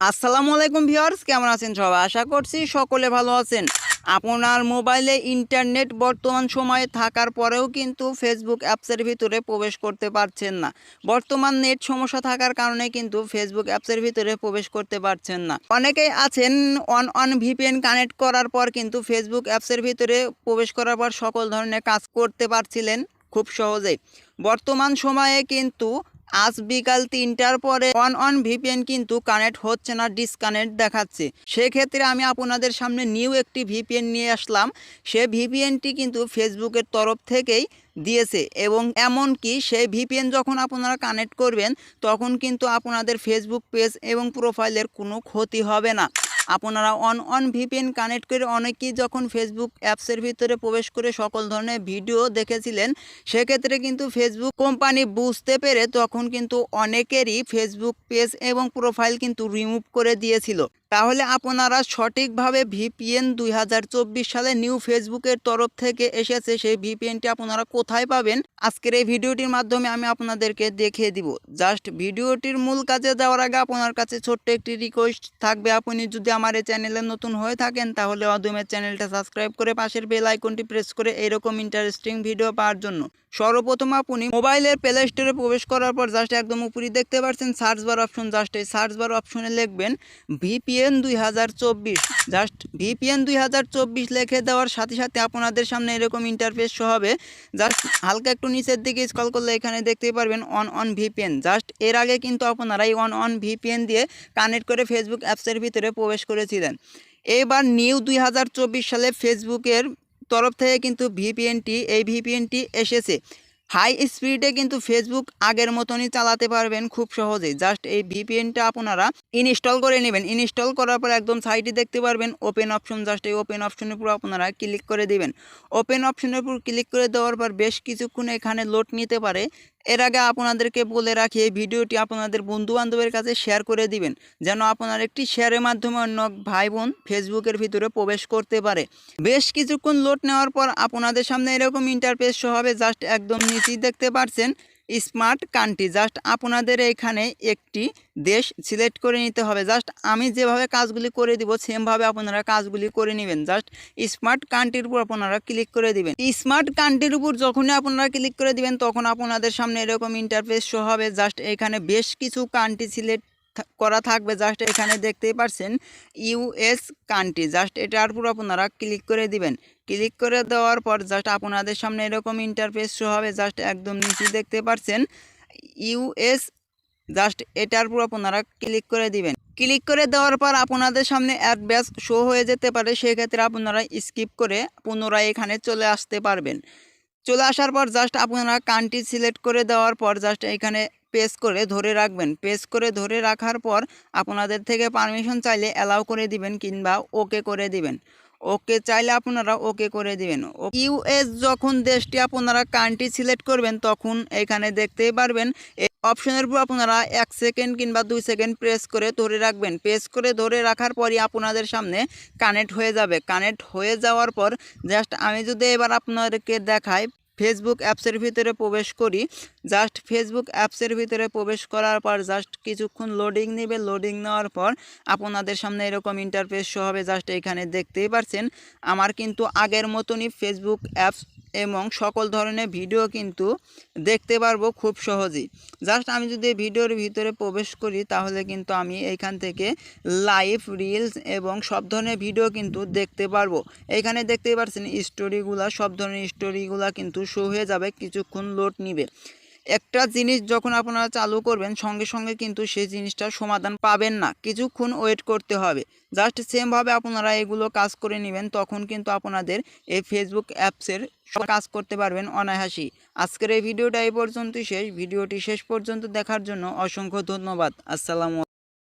আসসালামু আলাইকুম ভিউয়ার্স, কেমন আছেন সবাই? আশা করছি সকলে ভালো আছেন। আপনার মোবাইলে ইন্টারনেট বর্তমান সময়ে থাকার পরেও কিন্তু ফেসবুক অ্যাপসের ভিতরে প্রবেশ করতে পারছেন না। বর্তমান নেট সমস্যা থাকার কারণে কিন্তু ফেসবুক অ্যাপসের ভিতরে প্রবেশ করতে পারছেন না। অনেকেই আছেন অন অন ভিপিএন কানেক্ট করার পর কিন্তু ফেসবুক অ্যাপসের ভিতরে প্রবেশ করার পর সকল ধরনের কাজ করতে পারছিলেন খুব সহজেই। বর্তমান সময়ে কিন্তু আজ বিকাল তিনটার পরে অন অন ভিপিএন কিন্তু কানেক্ট হচ্ছে না ডিসকানেক্ট দেখাচ্ছে। সেক্ষেত্রে আমি আপনাদের সামনে নিউ একটি ভিপিএন নিয়ে আসলাম। সে ভিপিএনটি কিন্তু ফেসবুকের তরফ থেকেই দিয়েছে এবং এমনকি সেই ভিপিএন যখন আপনারা কানেক্ট করবেন, তখন কিন্তু আপনাদের ফেসবুক পেজ এবং প্রোফাইলের কোনো ক্ষতি হবে না। আপনারা অন অন ভিপিএন কানেক্ট করে অনেকেই যখন ফেসবুক অ্যাপসের ভিতরে প্রবেশ করে সকল ধরনের ভিডিও দেখেছিলেন, সেক্ষেত্রে কিন্তু ফেসবুক কোম্পানি বুঝতে পেরে তখন কিন্তু অনেকেরই ফেসবুক পেজ এবং প্রোফাইল কিন্তু রিমুভ করে দিয়েছিল। তাহলে আপনারা সঠিকভাবে ভিপিএন দুই হাজার চব্বিশ সালে নিউ ফেসবুকের তরফ থেকে এসেছে, সেই ভিপিএনটি আপনারা কোথায় পাবেন? আজকের এই ভিডিওটির মাধ্যমে আমি আপনাদেরকে দেখিয়ে দিব। জাস্ট ভিডিওটির মূল কাজে যাওয়ার আগে আপনার কাছে ছোট্ট একটি রিকোয়েস্ট থাকবে। আপনি যদি আমার এই চ্যানেলে নতুন হয়ে থাকেন, তাহলে অদমের চ্যানেলটা সাবস্ক্রাইব করে পাশের বেল আইকনটি প্রেস করে এরকম ইন্টারেস্টিং ভিডিও পাওয়ার জন্য। সর্বপ্রথম আপনি মোবাইলের প্লে স্টোরে প্রবেশ করার পর জাস্ট একদম উপরে দেখতে পাচ্ছেন সার্চ বার অপশন জাস্ট এই সার্চ বার অপশনে লিখবেন ভিপিএন দুই হাজার চব্বিশ। জাস্ট ভিপিএন দুই হাজার চব্বিশ লিখে দেওয়ার সাথে সাথে আপনাদের সামনে এরকম ইন্টারফেস হবে। জাস্ট হালকা একটু নিচের দিকে স্কল করলে এখানে দেখতেই পারবেন অন অন ভিপিএন জাস্ট এর আগে কিন্তু আপনারা এই অন অন ভিপিএন দিয়ে কানেক্ট করে ফেসবুক অ্যাপসের ভিতরে প্রবেশ করেছিলেন। এবার নিউ দুই হাজার চব্বিশ সালে ফেসবুকের তরফ থেকে কিন্তু ভিপিএনটি এই ভিপিএনটি এসেছে। হাই স্পিডে কিন্তু ফেসবুক আগের মতনই চালাতে পারবেন খুব সহজেই। জাস্ট এই ভিপিএনটা আপনারা ইনস্টল করে নেবেন। ইনস্টল করার পর একদম সাইডে দেখতে পারবেন। ওপেন অপশন জাস্ট এই ওপেন অপশনের উপর আপনারা ক্লিক করে দিবেন। ওপেন অপশনের উপর ক্লিক করে দেওয়ার পর বেশ কিছুক্ষণ এখানে লোড নিতে পারে। এর আগে আপনাদেরকে বলে রাখি, এই ভিডিওটি আপনাদের বন্ধুবান্ধবের কাছে শেয়ার করে দিবেন, যেন আপনার একটি শেয়ারের মাধ্যমে অন্য ভাই বোন ফেসবুকের ভিতরে প্রবেশ করতে পারে। বেশ কিছুক্ষণ লোড নেওয়ার পর আপনাদের সামনে এরকম ইন্টারফেস হবে জাস্ট একদম নিচেই দেখতে পাচ্ছেন স্মার্ট কান্ট্রি। জাস্ট আপনাদের এখানে একটি দেশ সিলেক্ট করে নিতে হবে। জাস্ট আমি যেভাবে কাজগুলি করে দিব, সেমভাবে আপনারা কাজগুলি করে নেবেন। জাস্ট স্মার্ট কান্ট্রির উপর আপনারা ক্লিক করে দিবেন। স্মার্ট কান্ট্রির উপর যখনই আপনারা ক্লিক করে দিবেন, তখন আপনাদের সামনে এরকম ইন্টারফেস শো হবে। জাস্ট এখানে বেশ কিছু কান্ট্রি সিলেক্ট করা থাকবে জাস্ট এখানে দেখতেই পাচ্ছেন ইউএস কান্ট্রি জাস্ট এটার উপর আপনারা ক্লিক করে দিবেন। ক্লিক করে দেওয়ার পর জাস্ট আপনাদের সামনে এরকম ইন্টারফেস শো হবে জাস্ট একদম নিচে দেখতে পাচ্ছেন ইউএস জাস্ট এটার উপর আপনারা ক্লিক করে দিবেন। ক্লিক করে দেওয়ার পর আপনাদের সামনে অ্যাড ব্যাস শো হয়ে যেতে পারে, সেক্ষেত্রে আপনারা স্কিপ করে পুনরায় এখানে চলে আসতে পারবেন। চলে আসার পর জাস্ট আপনারা কান্ট্রি সিলেক্ট করে দেওয়ার পর জাস্ট এখানে পেস করে ধরে রাখবেন। পেস করে ধরে রাখার পর আপনাদের থেকে পারমিশন চাইলে অ্যালাউ করে দিবেন কিংবা ওকে করে দিবেন। ওকে চাইলে আপনারা ওকে করে দিবেন। ইউএস যখন দেশটি আপনারা কান্ট্রি সিলেক্ট করবেন, তখন এখানে দেখতেই পারবেন অপশনের উপর আপনারা এক সেকেন্ড কিংবা দুই সেকেন্ড প্রেস করে ধরে রাখবেন। প্রেস করে ধরে রাখার পরই আপনাদের সামনে কানেক্ট হয়ে যাবে। কানেক্ট হয়ে যাওয়ার পর জাস্ট আমি যদি এবার আপনাদেরকে দেখাই ফেসবুক অ্যাপসের ভিতরে প্রবেশ করি। জাস্ট ফেসবুক অ্যাপসের ভিতরে প্রবেশ করার পর জাস্ট কিছুক্ষণ লোডিং নেবে। লোডিং নেওয়ার পর আপনাদের সামনে এরকম ইন্টারফেস হবে। জাস্ট এখানে দেখতেই পারছেন। আমার কিন্তু আগের মতনই ফেসবুক অ্যাপস এবং সকল ধরনের ভিডিও কিন্তু দেখতে পারব খুব সহজেই। জাস্ট আমি যদি ভিডিওর ভিতরে প্রবেশ করি, তাহলে কিন্তু আমি এইখান থেকে লাইভ রিলস এবং সব ধরনের ভিডিও কিন্তু দেখতে পারব। এখানে দেখতেই পাচ্ছেন স্টোরিগুলা সব ধরনের স্টোরিগুলা কিন্তু শো হয়ে যাবে, কিছুক্ষণ লোড নিবে। একটা জিনিস যখন আপনারা চালু করবেন, সঙ্গে সঙ্গে কিন্তু সেই জিনিসটার সমাধান পাবেন না। কিছুক্ষণ ওয়েট করতে হবে। জাস্ট সেমভাবে আপনারা এগুলো কাজ করে নেবেন, তখন কিন্তু আপনাদের এই ফেসবুক অ্যাপসের সব কাজ করতে পারবেন অনায়াসি আজকের এই ভিডিওটা এই পর্যন্তই শেষ। ভিডিওটি শেষ পর্যন্ত দেখার জন্য অসংখ্য ধন্যবাদ। আসসালামু